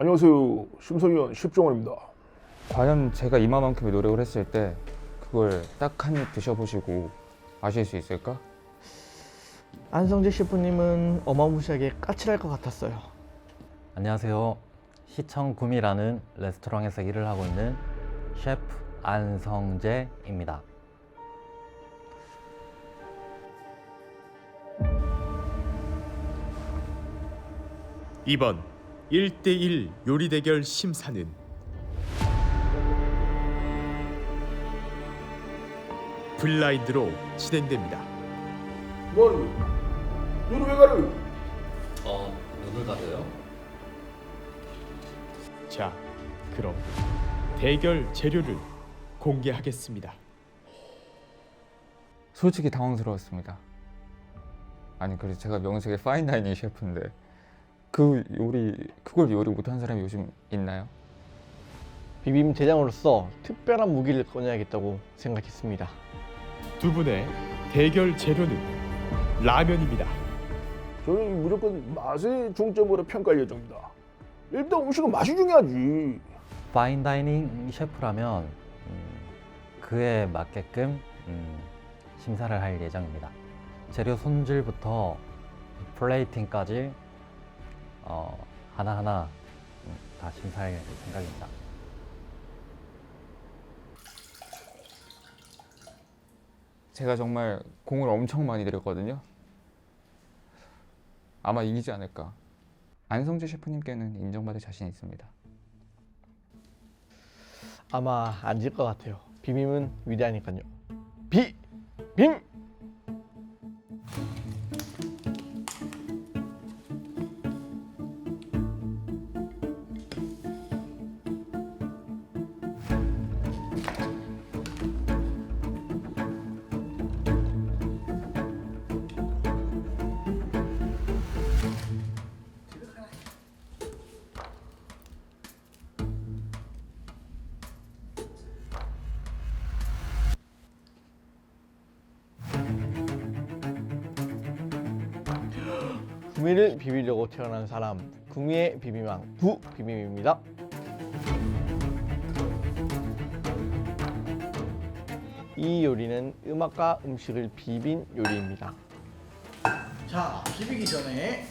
안녕하세요. 심성위원 십종원입니다. 과연 제가 이만큼의 노력을 했을 때 그걸 딱 한 입 드셔보시고 아실 수 있을까? 안성재 셰프님은 어마무시하게 까칠할 것 같았어요. 안녕하세요. 시청 구미라는 레스토랑에서 일을 하고 있는 셰프 안성재입니다. 이번 1대1 요리 대결 심사는 블라인드로 진행됩니다. 뭐하는 거야? 너는 왜 가려? 어, 눈을 가려요? 자, 그럼 대결 재료를 공개하겠습니다. 솔직히 당황스러웠습니다. 아니 그래서 제가 명색의 파인다이닝 셰프인데 그 요리 그걸 요리 못하는 사람이 요즘 있나요? 비빔 대장으로서 특별한 무기를 꺼내야겠다고 생각했습니다. 두 분의 대결 재료는 라면입니다. 저는 무조건 맛에 중점으로 평가할 예정입니다. 일단 음식은 맛이 중요하지. 파인다이닝 셰프라면 음, 그에 맞게끔 음, 심사를 할 예정입니다. 재료 손질부터 플레이팅까지 어, 하나하나 음, 다 심사할 생각입니다. 제가 정말 공을 엄청 많이 들였거든요. 아마 이기지 않을까. 안성재 셰프님께는 인정받을 자신 있습니다. 아마 안 질 것 같아요. 비빔은 위대하니까요. 비! 빔! 구미를 비비려고 태어난 사람 구미의 비빔왕 구비빔입니다. 이 요리는 음악과 음식을 비빈 요리입니다. 자, 비비기 전에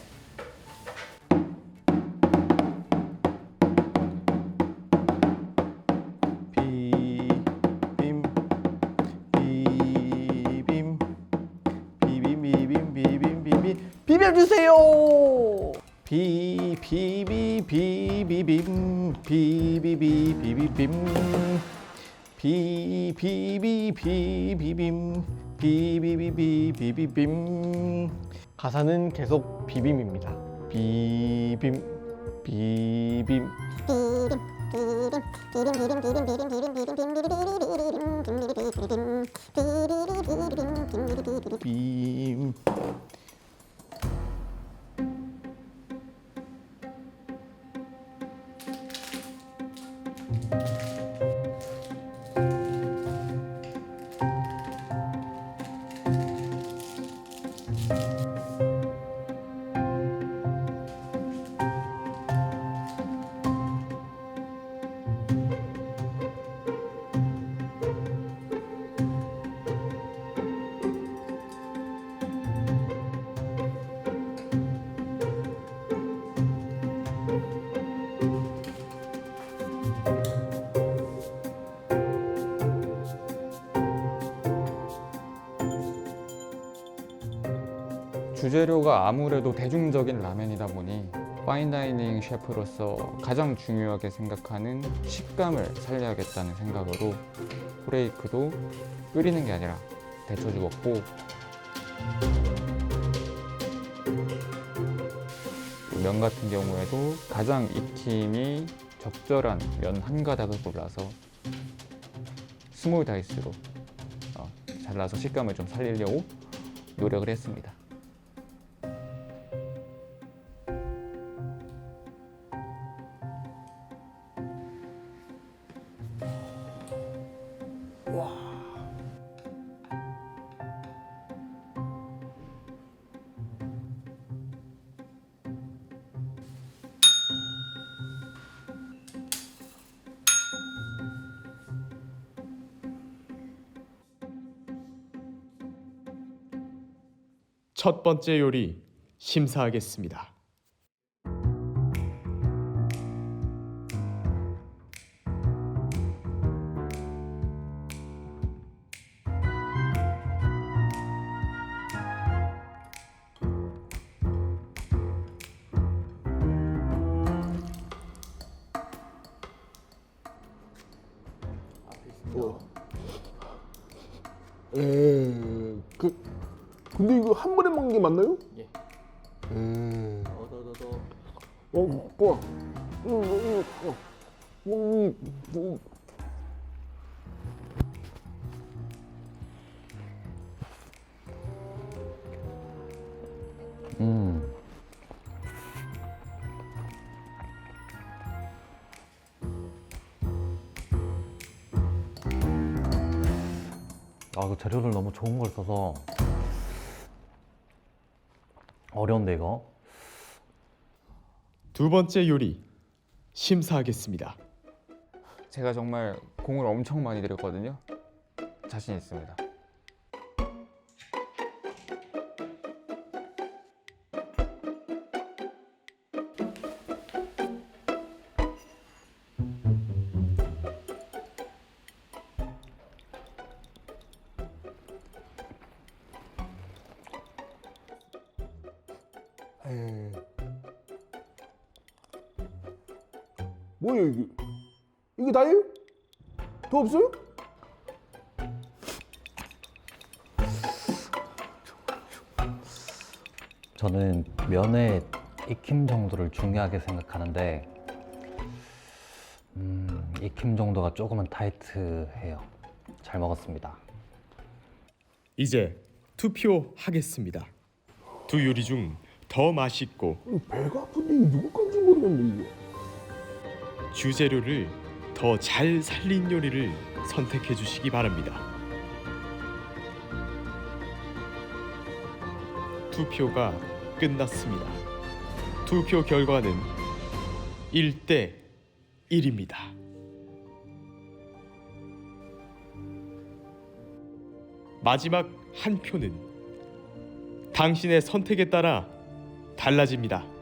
비빔 비빔 비벼 주세요. 비 비비 비비빔 비비비 비비빔 비 비비 비비빔 비비비비 비비빔 가사는 계속 비빔입니다. 비빔 비빔 빔 you 주재료가 아무래도 대중적인 라면이다 보니 파인다이닝 셰프로서 가장 중요하게 생각하는 식감을 살려야겠다는 생각으로 후레이크도 끓이는 게 아니라 데쳐 주 었고 면 같은 경우에도 가장 익힘이 적절한 면 한 가닥을 골라서 스몰 다이스로 어, 잘라서 식감을 좀 살리려고 노력을 했습니다. 첫 번째 요리 심사하겠습니다. 어. 에, 그 근데 이거 한 번에 먹는 게 맞나요? 예. 에. 어, 좋아. 음, 음, 어. 음, 음. 음. 아, 그 재료를 너무 좋은 걸 써서 어려운데 이거. 두 번째 요리 심사하겠습니다. 제가 정말 공을 엄청 많이 들였거든요. 자신 있습니다. 에. 뭐예요 이게? 이게 다예요? 더 없어요? 저는 면의 익힘 정도를 중요하게 생각하는데 음, 익힘 정도가 조금은 타이트해요. 잘 먹었습니다. 이제 투표하겠습니다. 두 요리 중 더 맛있고 이 배가 아픈데 이게 누구 건지 모르겠네 이거. 주재료를 더 잘 살린 요리를 선택해 주시기 바랍니다. 투표가 끝났습니다. 투표 결과는 1대 1입니다. 마지막 한 표는 당신의 선택에 따라 달라집니다.